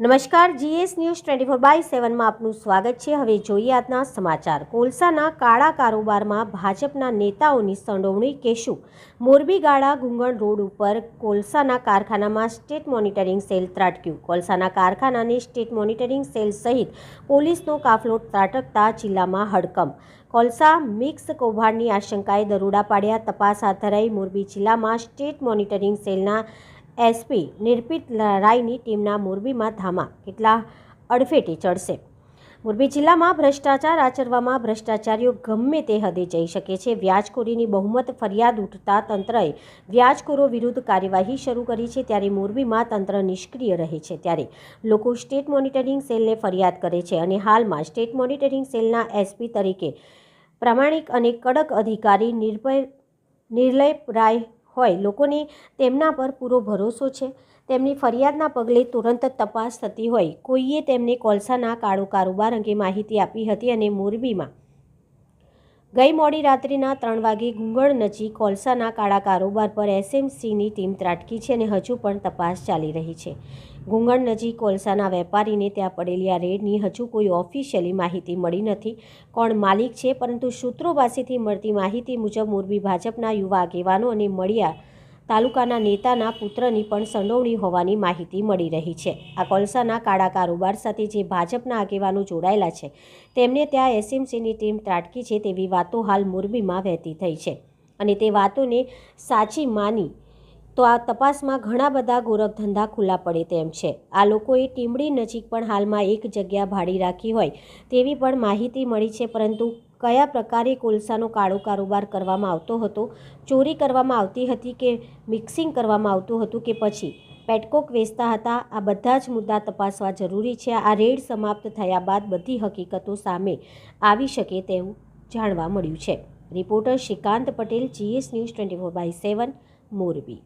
નમસ્કાર, GS news twenty four by સેવનમાં આપનું સ્વાગત છે. હવે જોઈએ આજના સમાચાર. કોલસાના કાળા કારોબારમાં ભાજપના નેતાઓની સંડોવણી કે શું મોરબી ગાળા ગુંગણ રોડ ઉપર કોલસાના કારખાનામાં સ્ટેટ મોનિટરિંગ સેલ ત્રાટક્યું. કોલસાના કારખાનાને સ્ટેટ મોનિટરિંગ સેલ સહિત પોલીસનો કાફલો ત્રાટકતા જિલ્લામાં હડકંપ. કોલસા મિક્સ કૌભાંડની આશંકાએ દરોડા પાડ્યા, તપાસ હાથ ધરાઈ મોરબી જિલ્લામાં સ્ટેટ મોનિટરિંગ સેલના એસપી નિર્પિત રાયની ટીમના મોરબીમાં ધામા, કેટલા અડફેટે ચડશે? મોરબી જિલ્લામાં ભ્રષ્ટાચાર આચરવામાં ભ્રષ્ટાચારીઓ ગમે તે હદે જઈ શકે છે. વ્યાજખોરીની બહુમત ફરિયાદ ઉઠતા તંત્રએ વ્યાજખોરો વિરુદ્ધ કાર્યવાહી શરૂ કરી છે ત્યારે મોરબીમાં તંત્ર નિષ્ક્રિય રહે છે ત્યારે લોકો સ્ટેટ મોનિટરિંગ સેલને ફરિયાદ કરે છે અને હાલમાં સ્ટેટ મોનિટરિંગ સેલના એસપી તરીકે પ્રામાણિક અને કડક અધિકારી નિર્ભય નિર્લય રાય હોય, લોકોને તેમના પર પૂરો ભરોસો છે. તેમની ફરિયાદના પગલે તુરંત તપાસ થતી હોય. કોઈએ તેમને કોલસાના કાળો કારોબાર અંગે માહિતી આપી હતી અને મોરબીમાં ગઈ મોડી રાત્રિના ત્રણ વાગે ગુંગળ નજીક કોલસાના કાળા કારોબાર પર એસએમસીની ટીમ ત્રાટકી છે અને હજુ પણ તપાસ ચાલી રહી છે. ગુંગળ નજીક કોલસાના વેપારીને ત્યાં પડેલી આ રેડની હજુ કોઈ ઓફિશિયલી માહિતી મળી નથી. કોણ માલિક છે, પરંતુ સૂત્રો પાસેથી મળતી માહિતી મુજબ મોરબી ભાજપના યુવા આગેવાનો અને મળ્યા તાલુકાના નેતાના પુત્રની પણ સંડોવણી હોવાની માહિતી મળી રહી છે. આ કોલસાના કાળા કારોબાર સાથે જે ભાજપના આગેવાનો જોડાયેલા છે, તેમને ત્યાં એસએમસીની ટીમ ત્રાટકી છે તેવી વાતો હાલ મોરબીમાં વહેતી થઈ છે. અને તે વાતોને સાચી માની તો આ તપાસમાં ઘણા બધા ગોરખધંધા ખુલ્લા પડે તેમ છે. આ લોકોએ ટીમડી નજીક પણ હાલમાં એક જગ્યા ભાડી રાખી હોય તેવી પણ માહિતી મળી છે, પરંતુ કયા પ્રકારે કોલસાનો કાળો કારોબાર કરવામાં આવતો હતો, ચોરી કરવામાં આવતી હતી કે મિક્સિંગ કરવામાં આવતું હતું કે પછી? પેટકોક વેચતા હતા. આ બધા જ મુદ્દા તપાસવા જરૂરી છે. આ રેડ સમાપ્ત થયા બાદ બધી હકીકતો સામે આવી શકે તેવું જાણવા મળ્યું છે. Reporter Shrikant Patel GS news twenty four by seven Morbi.